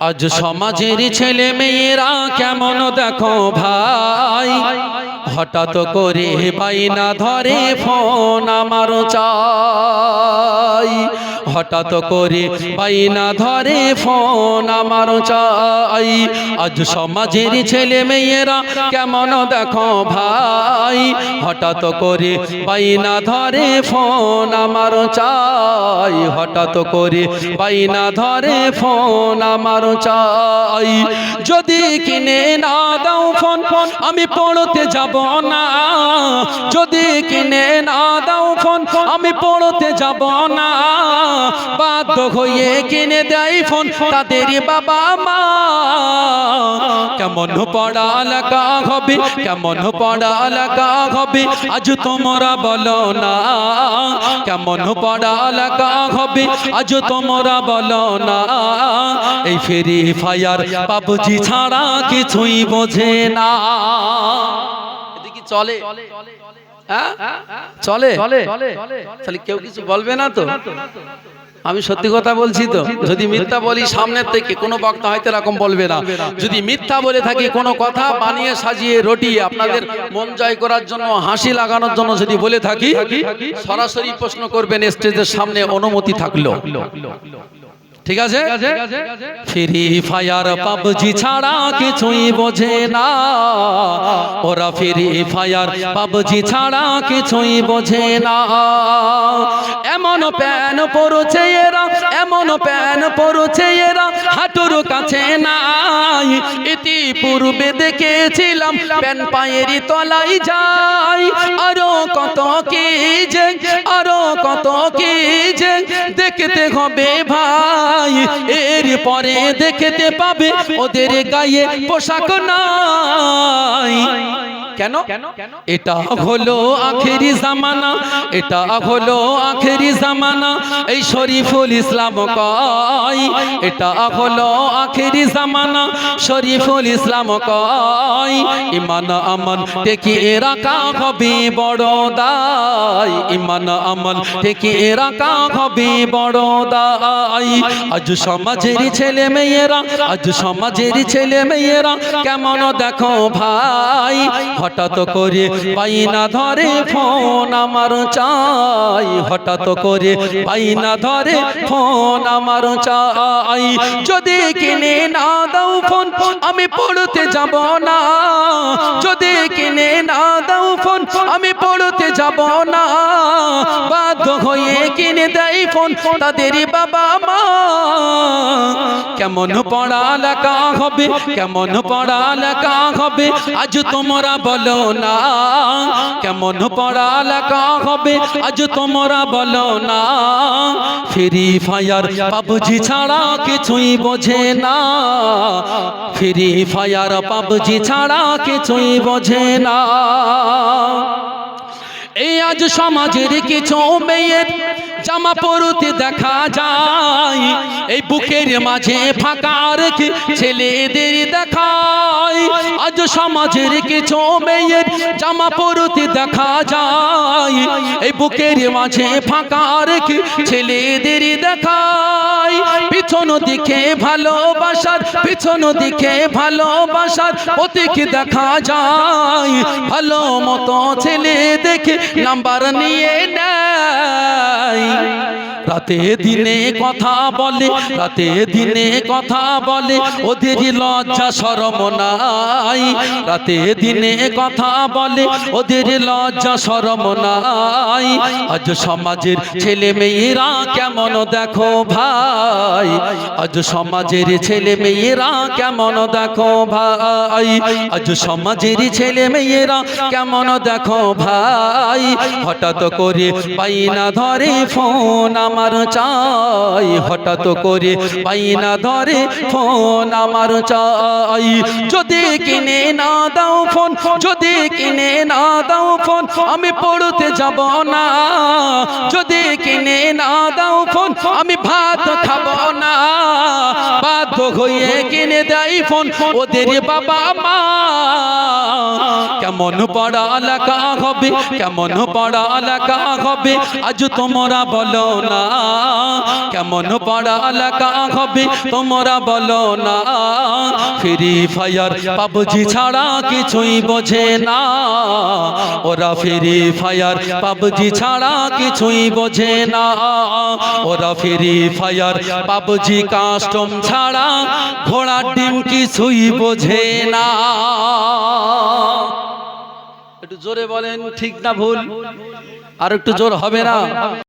আজ সমাজের ছেলে মেয়েরা কেমন দেখো ভাই? হঠাৎ করে বাইনা ধরে ফোন আমার চাই। হঠাৎ করে বাইনা ধরে ফোন আমার চাই। আজ সমাজের ছেলে মেয়েরা কেমন দেখো ভাই? হঠাৎ করে বাইনা ধরে ফোন আমার চাই। হঠাৎ করে বাইনা ধরে ফোন আমার চাই। যদি কিনে না দাও ফোন ফোন আমি পড়তে যাব না। যদি কিনে না দাও ফোন আমি পড়তে যাব না। বাধ্য হয়ে কিনে দেয় ফোন তাদের বাবা মা, কেমন পড়া লেখা হবে, কেমন পড়া লেখা হবে, আজ তোমরা বলো না। কেমন পড়া লেখা হবে, আজ তোমরা বলো না। এই ফেরি ফায়ার পাবজি ছাড়া কিছুই বোঝে না। এদিকে চলে। চলে? তাহলে কেউ কিছু বলবে না তো? আমি সত্যি কথা বলছি তো। যদি মিথ্যা বলি সামনের থেকে, কোনো বক্তা হয়তো এরকম বলবে না। যদি মিথ্যা বলে থাকি, কোনো কথা বানিয়ে সাজিয়ে রটিয়ে আপনাদের মন জয় করার জন্য, হাসি লাগানোর জন্য যদি বলে থাকি, সরাসরি প্রশ্ন করবেন, স্টেজের সামনে অনুমতি থাকল। ঠিক আছে? ফ্রি ফায়ার পাবজি ছাড়া কিছুই বোঝে না। ওরা ফ্রি ফায়ার পাবজি ছাড়া কিছুই বোঝে না। এমন প্যান পড়ছে এরা এমন প্যান পড়ছে এরা হাঁটুর কাছে নাই। ইতিপূর্বে দেখেছিলাম প্যান পায়েরই তলাই যাই আরও কত কি যে আরও কত কি যে দেখতে হবে ভাই এর পরে দেখতে পাবে ওদের গায়ে পোশাক নাই। কেন? এটা হলো আখেরি জামানা এটা হলো আখেরি জামানা এই শরীফুল ইসলাম কয়। এটা হলো আখেরি জামানা শরীফুল ইসলাম কয়। ইমান আমন টেকি রাখা হবে বড় দায়। ইমান আমন টেকি রাখা হবে বড় দায়। আজ সমাজের ছেলে মেয়েরা আজ সমাজের ছেলে মেয়েরা কেমন দেখো ভাই? হঠাৎ করে পাইনা ধরে ফোন আমার চাই। হঠাৎ করে পাইনা ধরে ফোন আমার চাই। যদি কিনে না দাও ফোন, আমি পড়তে যাব না। যদি কিনে না দাও ফোন, আমি পড়তে যাব না। বাধ্য হয়ে কিনে দেয় ফোন তাদের বাবা মা। কেমন পড়া লেখা হবে, কেমন পড়া লেখা হবে, আজ তোমরা বলো না। কেমন পড়া লেখা হবে, আজ তোমরা বলো না। ফ্রি ফায়ার পাবজি ছাড়া কিছুই বোঝে না। ফ্রি ফায়ার পাবজি ছাড়া কিছুই বোঝে না। এই আজ সমাজের কিছু মেয়ের জামা পরতে দেখা যায়। এই বুকের মাঝে ফাঁকা রেখে ছেলেদের দেখায়। আজ সমাজের কিছু মেয়ের জামা পরতে দেখা যায়। এই বুকের মাঝে ফাঁকা রেখে ছেলেদের দেখায়। পিছন দিকে ভালোবাসার, পিছন দিকে ভালোবাসার প্রতীক দেখা যায়। ভালো মতো ছেলে দেখে নাম্বার নিয়ে নেয়। রাতে দিনে কথা বলে, রাতে দিনে কথা বলে, ওদের লজ্জা শরম নাই। রাতে দিনে কথা বলে, ওদের লজ্জা শরম নাই। আজ সমাজের ছেলে মেয়েরা কেমন দেখো ভাই? আজ সমাজের ছেলে মেয়েরা কেমন দেখো ভাই? আজ সমাজের ছেলে মেয়েরা কেমন দেখো ভাই? হঠাৎ করে পাইনা ধরে ফোন আমার চাই, হঠাৎ করে পাই না ধরে, ফোন আমার চাই। যদি কিনে না দাও ফোন, যদি কিনে না দাও ফোন, আমি পড়তে যাব না। যদি কিনে না দাও ফোন, আমি ভাত খাব না। বাধ্য হয়ে কিনে দেয় ফোন ওদের বাবা মা, কেমন পড়া লেখা হবে, কেমন পড়া লেখা হবে, আজ তোমরা বলো না। কেমন পড়া লেখা হবে, তোমরা বলো না। ফ্রি ফায়ার পাবজি ছাড়া কিছুই বোঝে না। ওরা ফ্রি ফায়ার পাবজি ছাড়া কিছুই বোঝে না। ওরা ফ্রি ফায়ার পাবজি কাস্টম ছাড়া ঘোড়ার ডিম কিছুই বোঝে না। একটু জোরে বলেন, ঠিক না ভুল? আর একটু জোর হবে না?